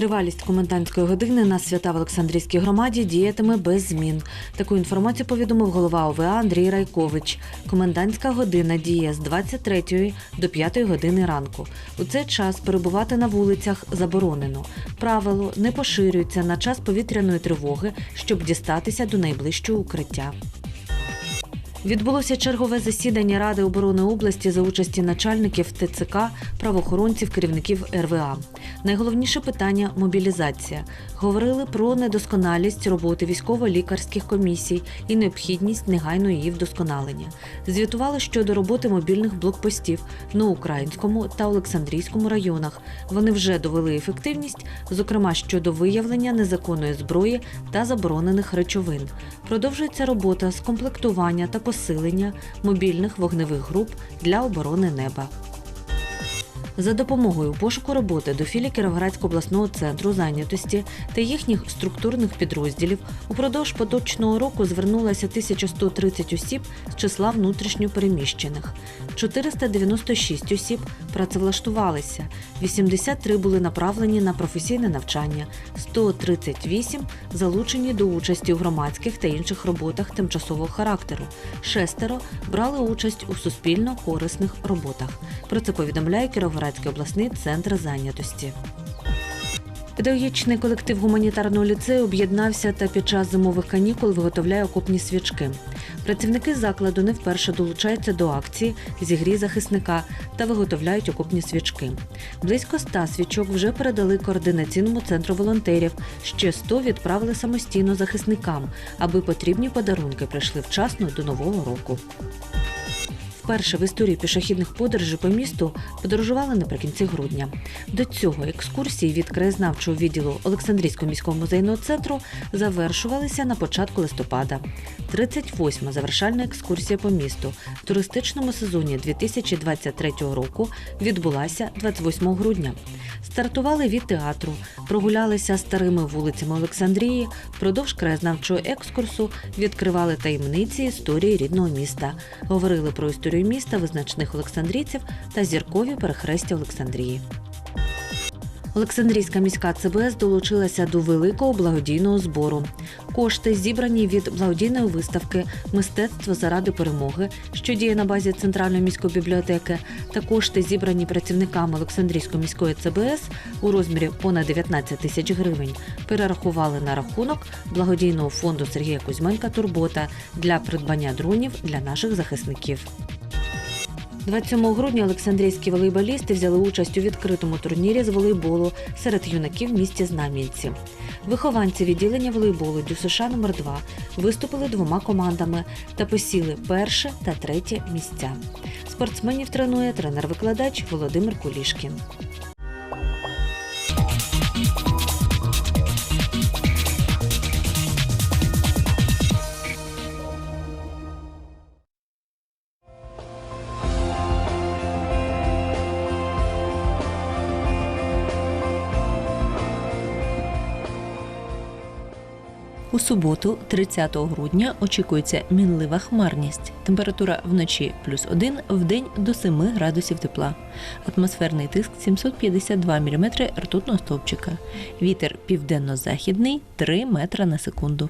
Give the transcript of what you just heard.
Тривалість комендантської години на свята в Олександрійській громаді діятиме без змін. Таку інформацію повідомив голова ОВА Андрій Райкович. Комендантська година діє з 23 до 5 години ранку. У цей час перебувати на вулицях заборонено. Правило не поширюється на час повітряної тривоги, щоб дістатися до найближчого укриття. Відбулося чергове засідання Ради оборони області за участі начальників ТЦК, правоохоронців, керівників РВА. Найголовніше питання мобілізація. Говорили про недосконалість роботи військово-лікарських комісій і необхідність негайного її вдосконалення. Звітували щодо роботи мобільних блокпостів на Українському та Олександрійському районах. Вони вже довели ефективність, зокрема щодо виявлення незаконної зброї та заборонених речовин. Продовжується робота з комплектування та посилення мобільних вогневих груп для оборони неба. За допомогою пошуку роботи до філії Кіровоградського обласного центру зайнятості та їхніх структурних підрозділів упродовж поточного року звернулося 1130 осіб з числа внутрішньопереміщених. 496 осіб працевлаштувалися, 83 були направлені на професійне навчання, 138 залучені до участі у громадських та інших роботах тимчасового характеру. Шестеро брали участь у суспільно корисних роботах. Про це повідомляє Кіровоградський обласний центр зайнятості. Педагогічний колектив гуманітарного ліцею об'єднався та під час зимових канікул виготовляє окопні свічки. Працівники закладу не вперше долучаються до акції зігрій захисника та виготовляють окопні свічки. Близько ста свічок вже передали координаційному центру волонтерів. Ще 100 відправили самостійно захисникам, аби потрібні подарунки прийшли вчасно до нового року. Вперше в історії пішохідних подорожей по місту подорожували наприкінці грудня. До цього екскурсії від краєзнавчого відділу Олександрійського міського музейного центру завершувалися на початку листопада. 38-ма завершальна екскурсія по місту в туристичному сезоні 2023 року відбулася 28 грудня. Стартували від театру, прогулялися старими вулицями Олександрії, впродовж краєзнавчого екскурсу відкривали таємниці історії рідного міста, говорили про історію міста, визначних олександрійців та зіркові перехрестя Олександрії. Олександрійська міська ЦБС долучилася до великого благодійного збору. Кошти, зібрані від благодійної виставки Мистецтво заради перемоги, що діє на базі Центральної міської бібліотеки, та кошти, зібрані працівниками Олександрійської міської ЦБС у розмірі понад 19 тисяч гривень, перерахували на рахунок благодійного фонду Сергія Кузьменка Турбота для придбання дронів для наших захисників. 27 грудня Олександрійські волейболісти взяли участь у відкритому турнірі з волейболу серед юнаків в місті Знам'янці. Вихованці відділення волейболу ДЮСШ номер 2 виступили двома командами та посіли перше та третє місця. Спортсменів тренує тренер-викладач Володимир Кулішкін. У суботу, 30 грудня, очікується мінлива хмарність. Температура вночі плюс 1, в день до 7 градусів тепла. Атмосферний тиск 752 мм ртутного стовпчика. Вітер південно-західний 3 метра на секунду.